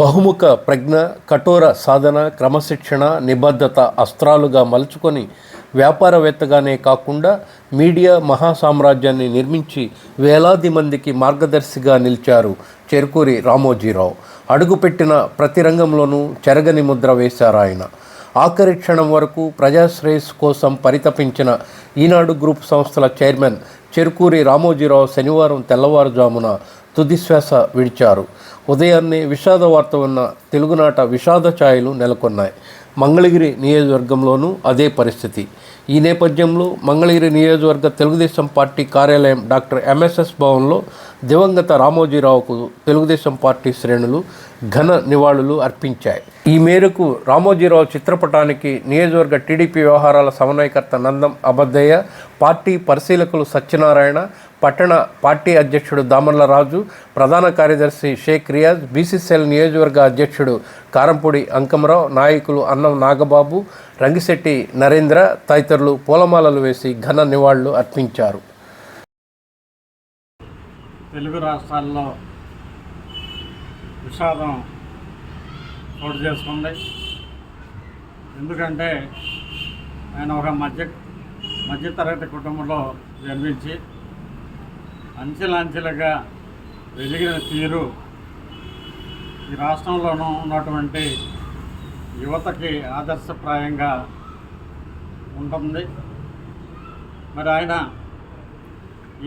బహుముఖ ప్రజ్ఞ కఠోర సాధన క్రమశిక్షణ నిబద్ధత అస్త్రాలుగా మలుచుకొని వ్యాపారవేత్తగానే కాకుండా మీడియా మహాసామ్రాజ్యాన్ని నిర్మించి వేలాది మందికి మార్గదర్శిగా నిలిచారు చెరుకూరి రామోజీరావు. అడుగుపెట్టిన ప్రతి రంగంలోనూ చెరగని ముద్ర వేశారు ఆయన. ఆఖరి క్షణం వరకు ప్రజాశ్రేయస్సు కోసం పరితపించిన ఈనాడు గ్రూప్ సంస్థల చైర్మన్ చెరుకూరి రామోజీరావు శనివారం తెల్లవారుజామున తుదిశ్వాస విడిచారు. ఉదయాన్నే విషాద వార్త ఉన్న తెలుగునాట విషాద ఛాయలు నెలకొన్నాయి. మంగళగిరి నియోజకవర్గంలోనూ అదే పరిస్థితి. ఈ నేపథ్యంలో మంగళగిరి నియోజకవర్గ తెలుగుదేశం పార్టీ కార్యాలయం డాక్టర్ ఎంఎస్ఎస్ భవన్లో దివంగత రామోజీరావుకు తెలుగుదేశం పార్టీ శ్రేణులు ఘన నివాళులు అర్పించాయి. ఈ మేరకు రామోజీరావు చిత్రపటానికి నియోజకవర్గ టీడీపీ వ్యవహారాల సమన్వయకర్త నందం అబద్దయ్య పార్టీ పరిశీలకులు సత్యనారాయణ పట్టణ పార్టీ అధ్యక్షుడు దామర్ల రాజు ప్రధాన కార్యదర్శి షేక్ రియాజ్ బీసీసీఎల్ నియోజకవర్గ అధ్యక్షుడు కారంపూడి అంకమరావు నాయకులు అన్నం నాగబాబు రంగిశెట్టి నరేంద్ర తదితరులు పూలమాలలు వేసి ఘన నివాళులు అర్పించారు. తెలుగు రాష్ట్రాల్లో విషాదం చోటు చేసుకుంది. ఎందుకంటే ఆయన ఒక మధ్య మధ్యతరగతి కుటుంబంలో జన్మించి అంచెలంచెలుగా వెలిగిన తీరు ఈ రాష్ట్రంలోనూ ఉన్నటువంటి యువతకి ఆదర్శప్రాయంగా ఉంటుంది. మరి ఆయన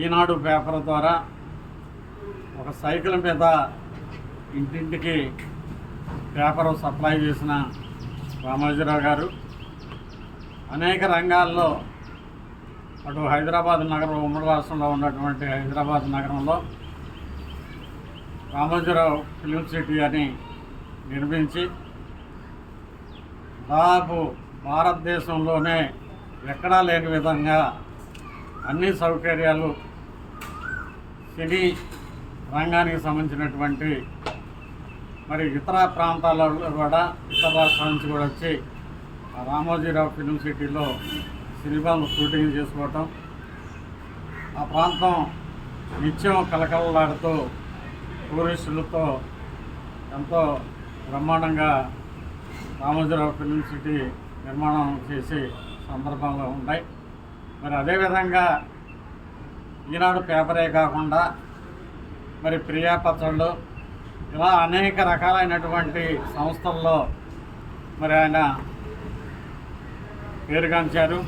ఈనాడు పేపర్ ద్వారా ఒక సైకిల్ మీద ఇంటింటికి పేపర్ సప్లై చేసిన రామోజీరావు గారు అనేక రంగాల్లో అటు హైదరాబాద్ నగరం ఉమ్మడి రాష్ట్రంలో ఉన్నటువంటి హైదరాబాద్ నగరంలో రామోజీరావు ఫిలిం సిటీ అని నిర్మించి దాదాపు భారతదేశంలోనే ఎక్కడా లేని విధంగా అన్ని సౌకర్యాలు సినీ రంగానికి సంబంధించినటువంటి మరి ఇతర ప్రాంతాలలో కూడా ఇతర రాష్ట్రాల నుంచి కూడా వచ్చి రామోజీరావు ఫిలిం సిటీలో సినిమాలు షూటింగ్ చేసుకోవటం ఆ ప్రాంతం నిత్యం కలకలలాడుతూ టూరిస్టులతో ఎంతో బ్రహ్మాండంగా రామోజీరావు ఫిలిం సిటీ నిర్మాణం చేసే సందర్భంలో ఉంటాయి. మరి అదేవిధంగా ఈనాడు పేపరే కాకుండా మరి ప్రియా పత్రులు ఇలా అనేక రకాలైనటువంటి సంస్థల్లో మరి ఆయన పేరుగాంచారు.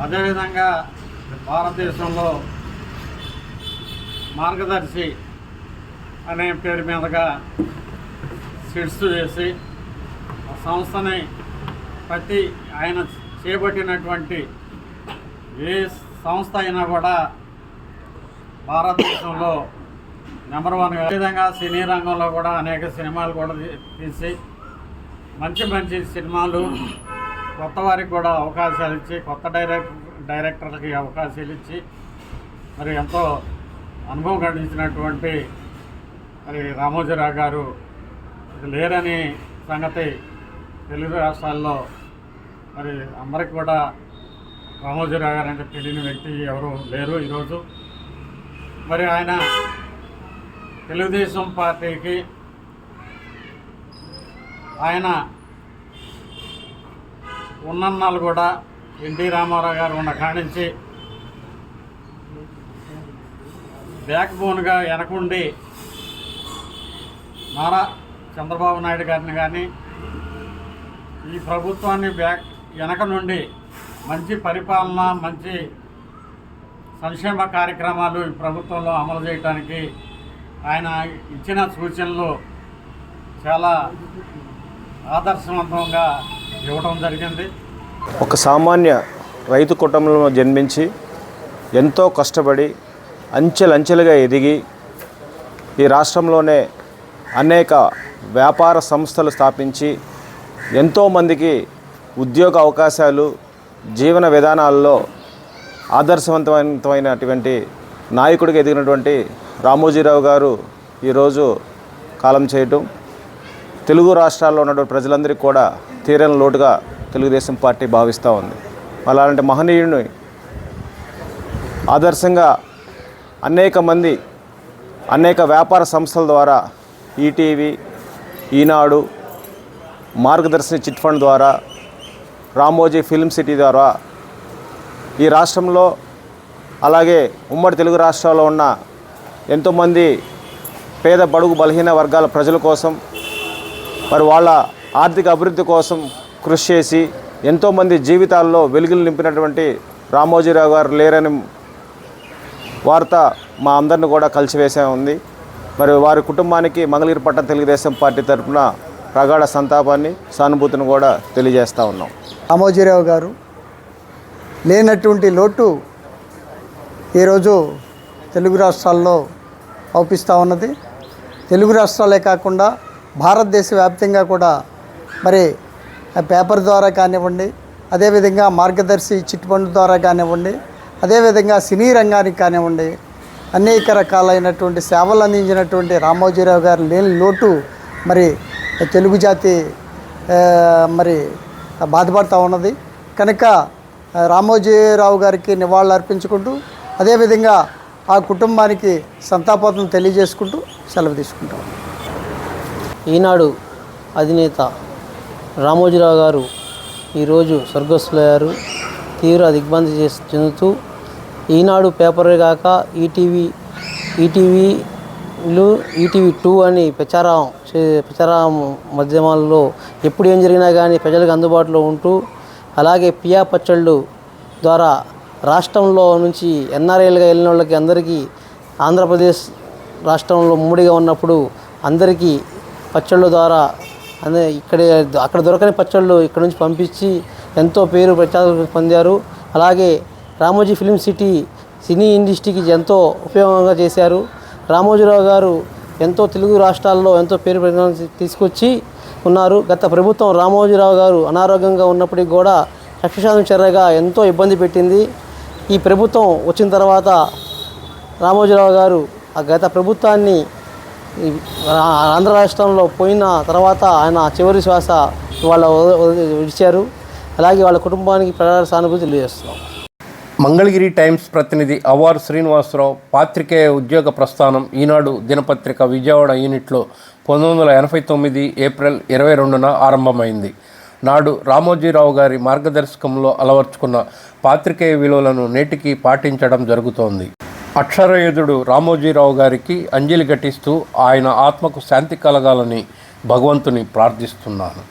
అదేవిధంగా భారతదేశంలో మార్గదర్శి అనే పేరు మీదుగా సిట్స్ చేసి ఆ సంస్థని ప్రతి ఆయన చేపట్టినటువంటి ఏ సంస్థ అయినా కూడా భారతదేశంలో నెంబర్ వన్. విధంగా సినీ రంగంలో కూడా అనేక సినిమాలు కూడా తీసి మంచి మంచి సినిమాలు కొత్త వారికి కూడా అవకాశాలు ఇచ్చి కొత్త డైరెక్ట్ డైరెక్టర్లకి అవకాశాలు ఇచ్చి మరి ఎంతో అనుభవం గడించినటువంటి మరి రామోజీరావు గారు లేరని సంగతి తెలుగు రాష్ట్రాల్లో మరి అందరికి కూడా రామోజీరావు గారు అంటే తెలియని వ్యక్తి ఎవరు లేరు ఈరోజు. మరి ఆయన తెలుగుదేశం పార్టీకి ఆయన ఉన్నన్నాళ్ళు కూడా ఎన్టీ రామారావు గారు ఉన్న కానించి బ్యాక్ బోన్గా వెనకుండి నారా చంద్రబాబు నాయుడు గారిని కానీ ఈ ప్రభుత్వాన్ని బ్యాక్ వెనక నుండి మంచి పరిపాలన మంచి సంక్షేమ కార్యక్రమాలు ఈ ప్రభుత్వంలో అమలు చేయడానికి ఆయన ఇచ్చిన సూచనలు చాలా ఆదర్శవంతంగా ఇవ్వటం జరిగింది. ఒక సామాన్య రైతు కుటుంబంలో జన్మించి ఎంతో కష్టపడి అంచెలంచెలుగా ఎదిగి ఈ రాష్ట్రంలోనే అనేక వ్యాపార సంస్థలు స్థాపించి ఎంతోమందికి ఉద్యోగ అవకాశాలు జీవన విధానాల్లో ఆదర్శవంతమైనటువంటి నాయకుడిగా ఎదిగినటువంటి రామోజీరావు గారు ఈరోజు కాలం చేయటం తెలుగు రాష్ట్రాల్లో ఉన్నటువంటి ప్రజలందరికీ కూడా తీరని లోటుగా తెలుగుదేశం పార్టీ భావిస్తూ ఉంది. అలాంటి మహనీయుడిని ఆదర్శంగా అనేక మంది అనేక వ్యాపార సంస్థల ద్వారా ETV Eenadu Margadarsi chit fund ద్వారా రామోజీ ఫిల్మ్ సిటీ ద్వారా ఈ రాష్ట్రంలో అలాగే ఉమ్మడి తెలుగు రాష్ట్రాల్లో ఉన్న ఎంతోమంది పేద బడుగు బలహీన వర్గాల ప్రజల కోసం మరి వాళ్ళ ఆర్థిక అభివృద్ధి కోసం కృషి చేసి ఎంతోమంది జీవితాల్లో వెలుగులు నింపినటువంటి రామోజీరావు గారు లేరని వార్త మా అందరిని కూడా కలిసివేసే ఉంది. మరి వారి కుటుంబానికి మంగళగిరి పట్టణ తెలుగుదేశం పార్టీ తరఫున ప్రగాఢ సంతాపాన్ని సానుభూతిని కూడా తెలియజేస్తూ ఉన్నాం. రామోజీరావు గారు లేనటువంటి లోటు ఈరోజు తెలుగు రాష్ట్రాల్లో అవుపిస్తూ ఉన్నది. తెలుగు రాష్ట్రాలే కాకుండా భారతదేశ వ్యాప్తంగా కూడా మరి పేపర్ ద్వారా కానివ్వండి అదేవిధంగా మార్గదర్శి చిట్ ఫండ్ ద్వారా కానివ్వండి అదేవిధంగా సినీ రంగానికి కానివ్వండి అనేక రకాలైనటువంటి సేవలు అందించినటువంటి రామోజీరావు గారు లేని లోటు మరి తెలుగు జాతి మరి బాధపడుతూ ఉన్నది. కనుక రామోజీరావు గారికి నివాళులు అర్పించుకుంటూ అదేవిధంగా ఆ కుటుంబానికి సంతాపం తెలియజేసుకుంటూ సెలవు తీసుకుంటాం. ఈనాడు అధినేత రామోజీరావు గారు ఈరోజు స్వర్గస్థులయ్యారు తీవ్ర దిగ్బంధి చేసి చెందుతూ ఈనాడు పేపరే కాక ఈటీవీ ఈటీవీలు ఈటీవీ టూ అని ప్రచారం చే ప్రచారం మాధ్యమాల్లో ఎప్పుడు ఏం జరిగినా కానీ ప్రజలకు అందుబాటులో ఉంటూ అలాగే పియా పచ్చళ్ళు ద్వారా రాష్ట్రంలో నుంచి ఎన్ఆర్ఐలుగా వెళ్ళిన వాళ్ళకి అందరికీ ఆంధ్రప్రదేశ్ రాష్ట్రంలో ఉమ్మడిగా ఉన్నప్పుడు అందరికీ పచ్చళ్ళ ద్వారా అనే ఇక్కడ అక్కడ దొరకని పచ్చళ్ళు ఇక్కడ నుంచి పంపించి ఎంతో పేరు ప్రచారం పొందారు. అలాగే రామోజీ ఫిలిం సిటీ సినీ ఇండస్ట్రీకి ఎంతో ఉపయోగంగా చేశారు. రామోజీరావు గారు ఎంతో తెలుగు రాష్ట్రాల్లో ఎంతో పేరు తీసుకొచ్చి ఉన్నారు. గత ప్రభుత్వం రామోజీరావు గారు అనారోగ్యంగా ఉన్నప్పటికీ కూడా రక్షసాధన చర్యగా ఎంతో ఇబ్బంది పెట్టింది. ఈ ప్రభుత్వం వచ్చిన తర్వాత రామోజీరావు గారు ఆ గత ప్రభుత్వాన్ని ఆంధ్ర రాష్ట్రంలో పోయిన తర్వాత ఆయన చివరి శ్వాస వాళ్ళ విడిచారు. అలాగే వాళ్ళ కుటుంబానికి ప్రధాన సానుభూతి తెలియజేస్తున్నాం. మంగళగిరి టైమ్స్ ప్రతినిధి అవార్ శ్రీనివాసరావు పాత్రికేయ ఉద్యోగ ప్రస్థానం ఈనాడు దినపత్రిక విజయవాడ యూనిట్లో పంతొమ్మిది వందల ఎనభై తొమ్మిది ఏప్రిల్ ఇరవై రెండున ఆరంభమైంది. నాడు రామోజీరావు గారి మార్గదర్శకంలో అలవర్చుకున్న పాత్రికేయ విలువలను నేటికి పాటించడం జరుగుతోంది. అక్షరయుధుడు రామోజీరావు గారికి అంజలి ఘటిస్తూ ఆయన ఆత్మకు శాంతి కలగాలని భగవంతుని ప్రార్థిస్తున్నాను.